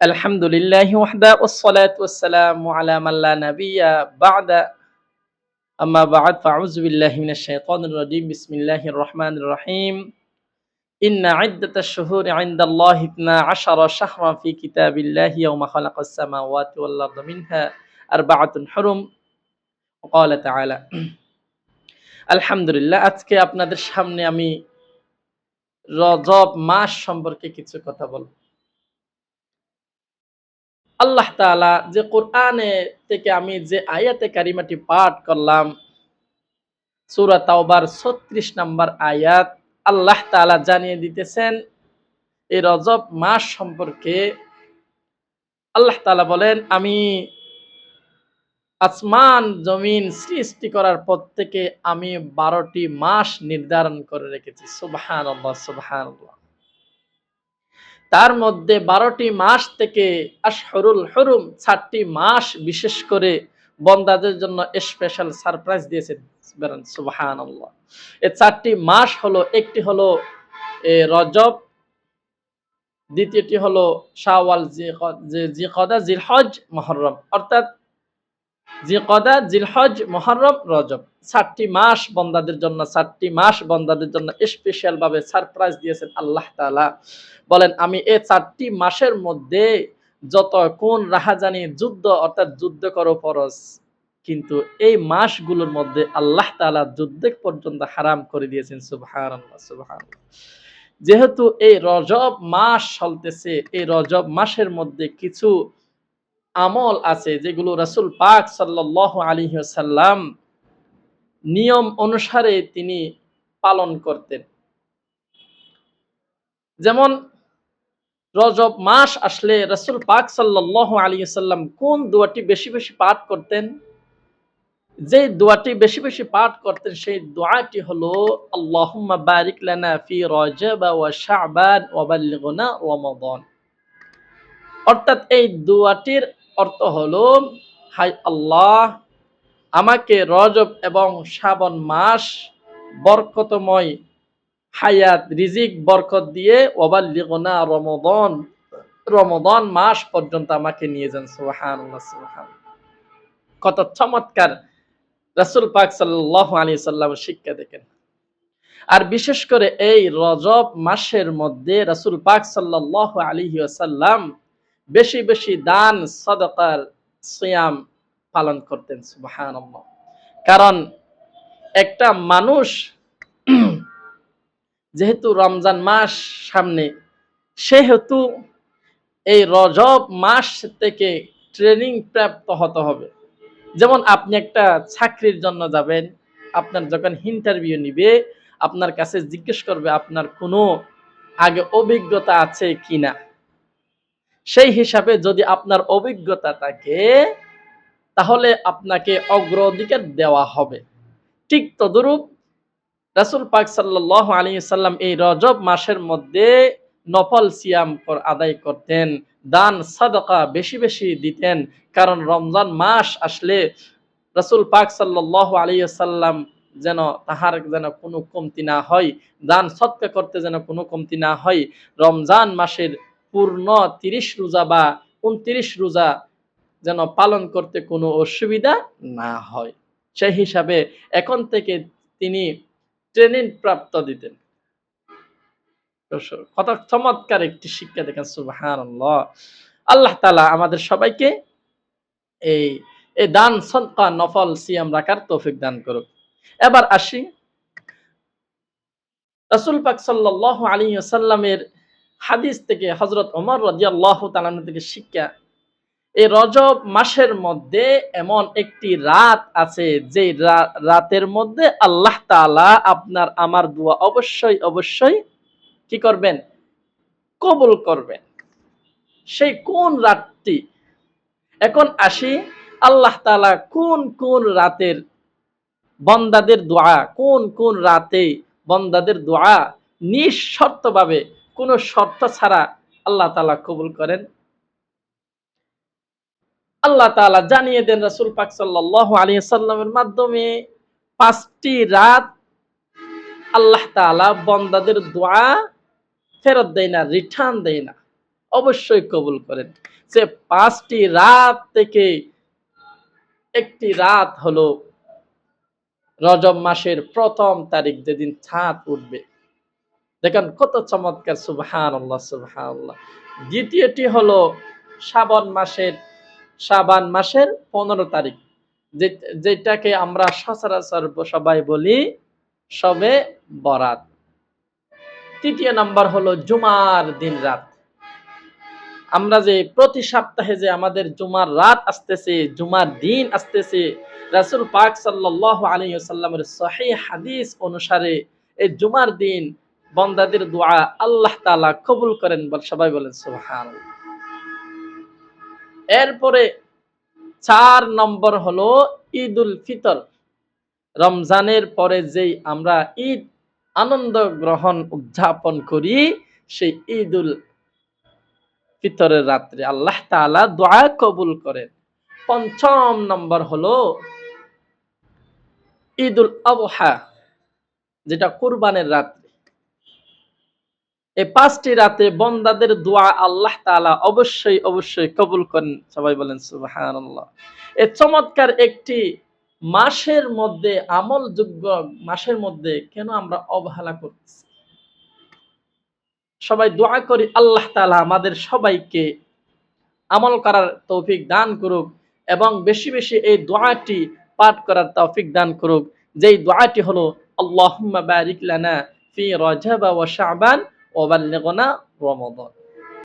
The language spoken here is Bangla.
الحمد لله وحده والصلاة والسلام على من لا نبي بعد أما بعد فأعوذ بالله من الشيطان الرجيم بسم الله الرحمن الرحيم إن عدة الشهور عند الله اثنا عشر شهرا في كتاب الله يوم خلق السماوات والأرض منها أربعة حرم وقال تعالى আলহামদুলিল্লাহ আজকে আপনাদের সামনে আমি রজব মাস সম্পর্কে কিছু কথা বলবো আল্লাহ তাআলা যে কোরআনে থেকে আমি যে আয়াতে কারিমাটি পাঠ করলাম, সূরা তাওবার 36 নম্বর আয়াত আল্লাহ তাআলা জানিয়ে দিতেছেন, এই রজব মাস সম্পর্কে আল্লাহ তালা বলেন, আমি আসমান জমিন সৃষ্টি করার পর থেকে আমি বারোটি মাস নির্ধারণ করে রেখেছি। সুবহানাল্লাহ সুবহানাল্লাহ। তার মধ্যে বারোটি মাস থেকে আশহরুল হরুম চারটি মাস বিশেষ করে বন্দাদের জন্য স্পেশাল সারপ্রাইজ দিয়েছে। সুবাহান এ চারটি মাস হলো, একটি হলো, এ, রজব, দ্বিতীয়টি হলো শাওয়াল জিকদা, জিলহজ, মহরম। অর্থাৎ জিকদা, জিলহজ মহরম রজব। চারটি মাস বন্দাদের জন্য, চারটি মাস বন্দাদের জন্য সারপ্রাইজ দিয়েছেন আল্লাহ তাআলা। বলেন, আমি চারটি মাসের মধ্যে যত কোন রাহাজানি যুদ্ধ, অর্থাৎ যুদ্ধ করো কিন্তু এই মাসগুলোর মধ্যে আল্লাহ তাআলা যুদ্ধ পর্যন্ত হারাম করে দিয়েছেন যেহেতু এই রজব মাস চলতেছে, এই রজব মাসের মধ্যে কিছু আমল আছে যেগুলো রাসূল পাক সাল্লাল্লাহু আলাইহি ওয়াসাল্লাম নিয়ম অনুসারে তিনি পালন করতেন। যেমন রজব মাস আসলে রসুল পাক সাল্লাহ আলী সাল্লাম কোন দোয়াটি বেশি বেশি পাঠ করতেন? যে দোয়াটি বেশি বেশি পাঠ করতেন সেই দোয়াটি হলো রমাদান। অর্থাৎ এই দোয়াটির অর্থ হলো হাই আল্লাহ, আমাকে রজব এবং শ্রাবণ মাস বরকতময় হায়াত, রিজিক, বরকত দিয়ে ওবাল্লিগনা রমদন রমদন মাস পর্যন্ত আমাকে নিয়ে যান সুহান কত চমৎকার। রাসুল পাক সাল্লাহ আলী সাল্লাম শিক্ষা দেখেন আর বিশেষ করে এই রজব মাসের মধ্যে রাসুল পাক সাল্লাহ আলী সাল্লাম বেশি বেশি দান, সদকার, সিয়াম পালন করতেন সুবাহান কারণ একটা মানুষ যেহেতু রমজান মাস সামনে, সেহেতু এই রজব মাস থেকে ট্রেনিং প্রাপ্ত হতে হবে। যেমন আপনি একটা চাকরির জন্য যাবেন, আপনার যখন ইন্টারভিউ নিবে, আপনার কাছে জিজ্ঞেস করবে আপনার কোনো আগে অভিজ্ঞতা আছে কিনা। সেই হিসাবে যদি আপনার অভিজ্ঞতা থাকে, তাহলে আপনাকে অগ্রাধিকার দেওয়া হবে। ঠিক তদরূপ রাসুল পাক সাল্লাহ আলী সাল্লাম এই রজব মাসের মধ্যে নফল সিয়াম আদায় করতেন, দান, সাদকা বেশি বেশি দিতেন। কারণ রমজান মাস আসলে রাসুল পাক সাল্লাহ আলী সাল্লাম যেন তাহার যেন কোনো কমতি না হয়, দান, সৎকা করতে যেন কোনো কমতি না হয়। রমজান মাসের পূর্ণ তিরিশ রোজা বা উনত্রিশ রোজা যেন পালন করতে কোনো অসুবিধা না হয়। সেই হিসাবে এখন থেকে তিনি ট্রেনিং প্রাপ্ত দিতেন। কত চমৎকার একটি শিক্ষা দেখেন সুবাহান আল্লাহ তালা আমাদের সবাইকে এই এই দান, সদকা, নফল, সিয়াম রাখার তৌফিক দান করুক। এবার আসি। রসুল পাক সাল্লাহ আলী সাল্লামের হাদিস থেকে হজরত ওমর রাজিয়াল্লাহ তালান থেকে শিক্ষা, এই রজব মাসের মধ্যে এমন একটি রাত আছে যে রাতের মধ্যে আল্লাহ তালা আপনার, আমার দোয়া অবশ্যই অবশ্যই কি করবেন? কবুল করবেন। সেই কোন রাতটি? এখন আসি আল্লাহ তালা কোন কোন রাতের বন্দাদের দোয়া, কোন কোন রাতে বন্দাদের দোয়া নিঃশর্তভাবে কোনো শর্ত ছাড়া আল্লাহ তালা কবুল করেন। আল্লাহ তালা জানিয়ে দেন রাসুল পাক সাল্লাহ আলী সাল্লামের মাধ্যমে পাঁচটি রাত আল্লাহ তালা বন্দাদের দোয়া ফেরত দেয় না, রিটার্ন দেয় না, অবশ্যই কবুল করেন। সে পাঁচটি রাত থেকে একটি রাত হলো রজব মাসের প্রথম তারিখ যেদিন ছাদ উঠবে। দেখেন কত চমৎকার সুবহান আল্লাহ সুবহান আল্লাহ দ্বিতীয়টি হলো শ্রাবণ মাসের শ্রাবান মাসের পনেরো তারিখ যেটাকে আমরা সচরাচর সবাই বলি সবে বরাত। তৃতীয় নাম্বার হলো জুমার দিন রাত। আমরা যে প্রতি সপ্তাহে যে আমাদের জুমার রাত আসতেছে, জুমার দিন আসতেছে, রাসূল পাক সাল্লাল্লাহু আলাইহি ওয়াসাল্লামের সহিহ হাদিস অনুসারে এই জুমার দিন বন্দাদের দোয়া আল্লাহ তালা কবুল করেন বল সবাই বলেন সুবহানাল্লাহ। এরপরে চার নম্বর হলো ঈদুল ফিতর। রমজানের পরে যেই আমরা ঈদ আনন্দ গ্রহণ উদযাপন করি, সেই ঈদুল ফিতরের রাত্রে আল্লাহ তাআলা দোয়া কবুল করেন। পঞ্চম নম্বর হলো ঈদুল আবহা, যেটা কুরবানের রাত্রে। এই পাঁচটি রাতে বন্দাদের দোয়া আল্লাহ তাআলা অবশ্যই অবশ্যই কবুল করেন। সবাই বলেন, সুবহানাল্লাহ। এই চমৎকার একটি মাসের মধ্যে, আমলযোগ্য মাসের মধ্যে কেন আমরা অবহেলা করতেছি? সবাই দোয়া করি আল্লাহ তাআলা আমাদের সবাইকে আমল করার তৌফিক দান করুক এবং বেশি বেশি এই দোয়াটি পাঠ করার তৌফিক দান করুক। যেই দোয়াটি হলো আল্লাহ বারিক লানা ফি রজব ওয়া শাবান রমদন রমাদান।